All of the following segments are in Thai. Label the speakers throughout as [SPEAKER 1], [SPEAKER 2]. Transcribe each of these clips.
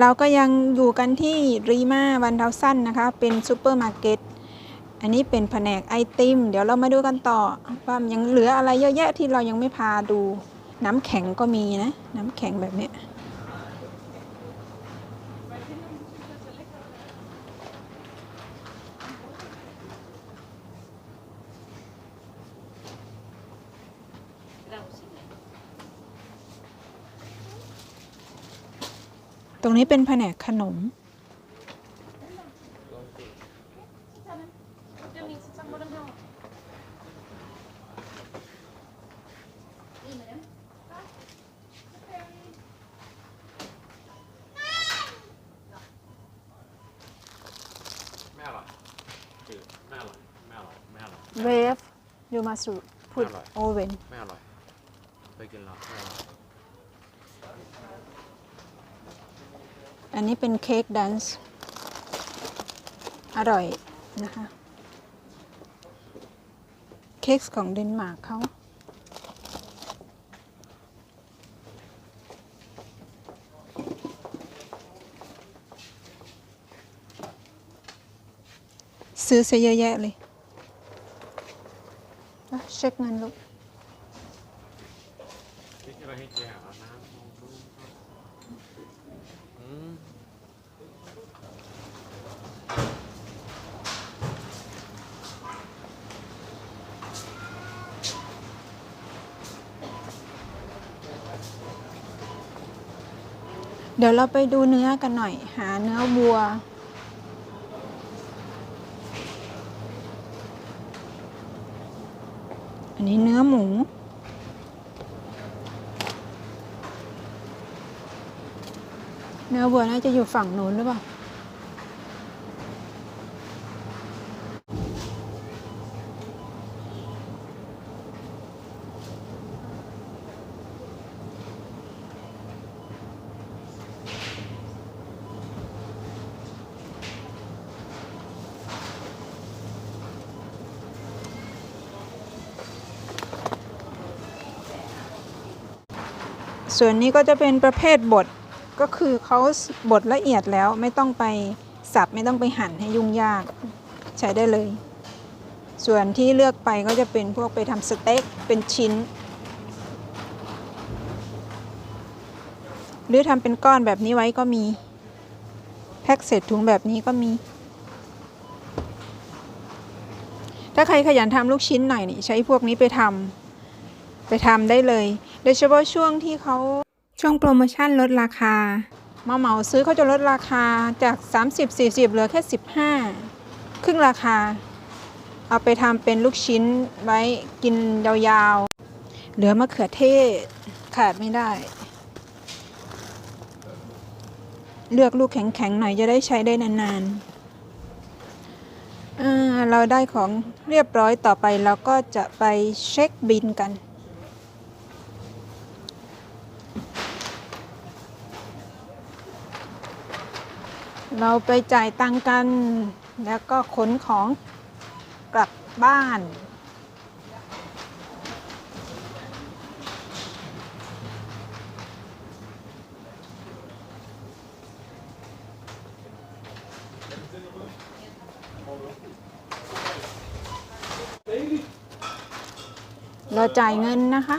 [SPEAKER 1] เราก็ยังอยู่กันที่รีมาวันเทาสั้นนะคะ เป็นซูเปอร์มาร์เก็ต อันนี้เป็นแผนกไอติม เดี๋ยวเรามาดูกันต่อ ว่ามันยังเหลืออะไรเยอะแยะที่เรายังไม่พาดู น้ำแข็งก็มีนะ น้ำแข็งแบบเนี้ ตรงนี้เป็นแผนกขนม
[SPEAKER 2] ไม่อร่อยจืดไม่อร่อยไม่อร่อยไม่อร่อย
[SPEAKER 1] เวฟยูมาสุพุด
[SPEAKER 2] อร่อย
[SPEAKER 1] โอเวน
[SPEAKER 2] ไม่อร่อยเคยกินแล้วไม่อร่อย
[SPEAKER 1] อันนี้เป็นเค้กแดนซ์อร่อยนะคะ เค้กของเดนมาร์กเขาซื้อซะเยอะแยะเลยเช็คเงินลูก
[SPEAKER 2] พี่ที่เรให้แกเอาน้ำ
[SPEAKER 1] เดี๋ยวเราไปดูเนื้อกันหน่อย หาเนื้อวัว อันนี้เนื้อหมู เนื้อวัวน่าจะอยู่ฝั่งนู้นหรือเปล่าส่วนนี้ก็จะเป็นประเภทบด ก็คือเขาบดละเอียดแล้วไม่ต้องไปสับไม่ต้องไปหั่นให้ยุ่งยากใช้ได้เลย ส่วนที่เลือกไปก็จะเป็นพวกไปทำสเต็กเป็นชิ้น หรือทำเป็นก้อนแบบนี้ไว้ก็มี แพ็กเศษถุงแบบนี้ก็มี ถ้าใครขยันทำลูกชิ้นหน่อยนี่ใช้พวกนี้ไปทำไปทำได้เลย โดยเฉพาะช่วงที่เขา ช่วงโปรโมชั่นลดราคา มาเหมาซื้อเขาจะลดราคาจาก 30-40 เหลือแค่ 15 ครึ่งราคา เอาไปทำเป็นลูกชิ้นไว้กินยาวๆ เหลือมะเขือเทศขาดไม่ได้ เลือกลูกแข็งๆ หน่อยจะได้ใช้ได้นานๆเราได้ของเรียบร้อยต่อไปเราก็จะไปเช็คบินกัน เราไปจ่ายตังค์กัน แล้วก็ขนของกลับบ้าน เราจ่ายเงินนะคะ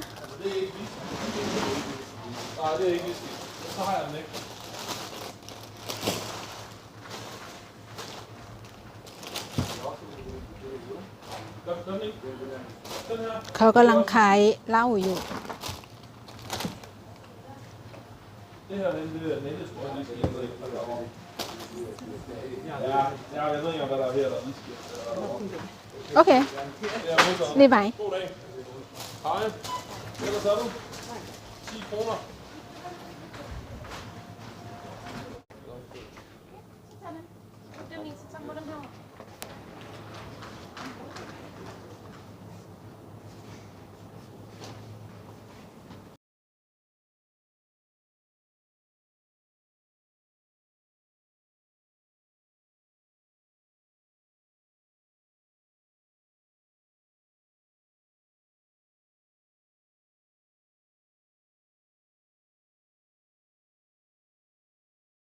[SPEAKER 1] เขากำลังขายเหล้าอยู่ โอเค นี่ไหม